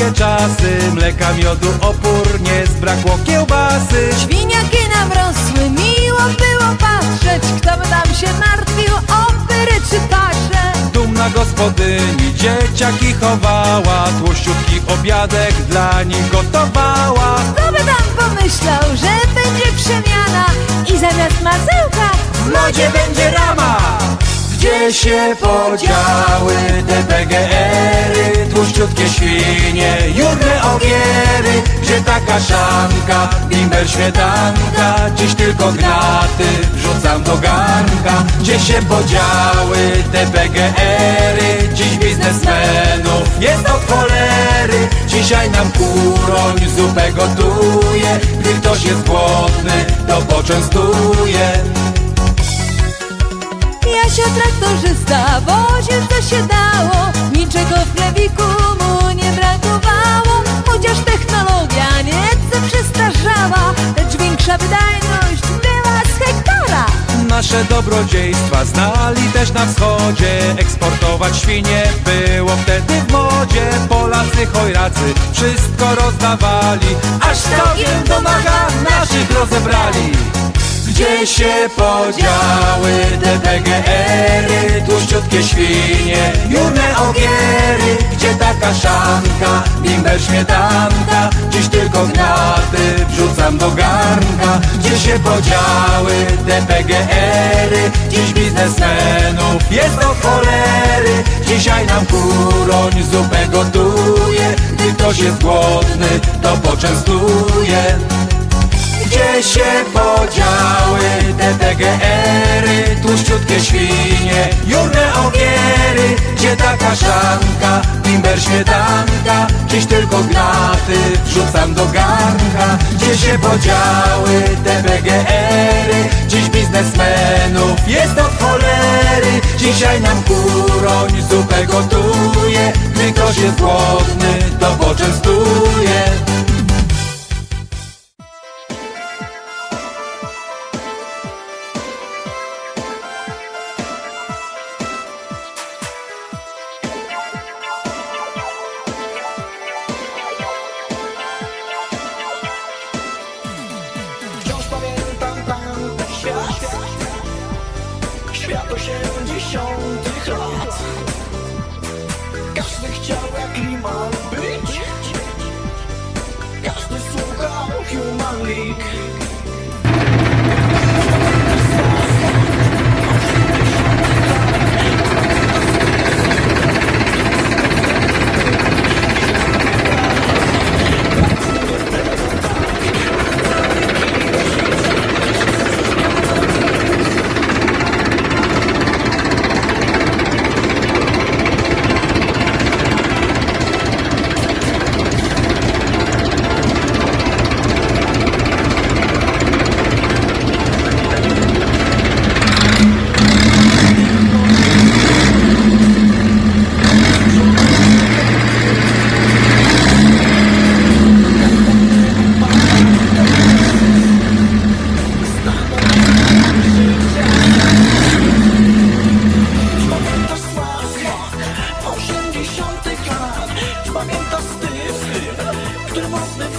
wesolutkie czasy. Mleka, miodu, opór, nie zbrakło kiełbasy. Świniaki nam rosły, miło było patrzeć. Kto by tam się martwił o wyry czy pasze Dumna gospodyni dzieciaki chowała. Tłuściutki obiadek dla nich gotowała. Kto by tam pomyślał, że będzie przemiana? I zamiast masełka W lodzie będzie rama. Gdzie się podziały te PGR-y Tłuściutkie świnie, jurne ogiery Gdzie ta kaszanka, bimber, śmietanka. Dziś tylko gnaty wrzucam do garnka. Gdzie się podziały te PGR-y Dziś biznesmenów jest od cholery. Dzisiaj nam kuroń zupę gotuje. Gdy ktoś jest głodny, to poczęstuje. Jasia traktorzysta woził co się dało Niczego w plewiku mu nie brakowało Chociaż technologia nieco przestarzała. Lecz większa wydajność była z hektara Nasze dobrodziejstwa znali też na wschodzie. Eksportować świnie było wtedy w modzie. Polacy chojracy wszystko rozdawali. Aż całkiem do naga naszych rozebrali gdzie się podziały te PGR-y, tłuściutkie świnie, jurne ogiery, gdzie ta kaszanka, bimber, śmietanka, dziś tylko gnaty wrzucam do garnka, gdzie się podziały te PGR-y, dziś biznesmenów jest od cholery, dzisiaj nam kuroń zupę gotuje, gdy ktoś jest głodny, to poczęstuje. Gdzie się podziały. Te PGR-y, tłuściutkie świnie, jurne ogiery, gdzie ta kaszanka, bimber, śmietanka, dziś tylko gnaty wrzucam do garnka, gdzie się podziały te PGR-y, dziś biznesmenów jest od cholery, dzisiaj nam kuroń zupę gotuje, gdy ktoś jest głodny, to poczęstuje. Świat osiemdziesiątych lat. Każdy chciał jak Liman Fantastisk Klimatet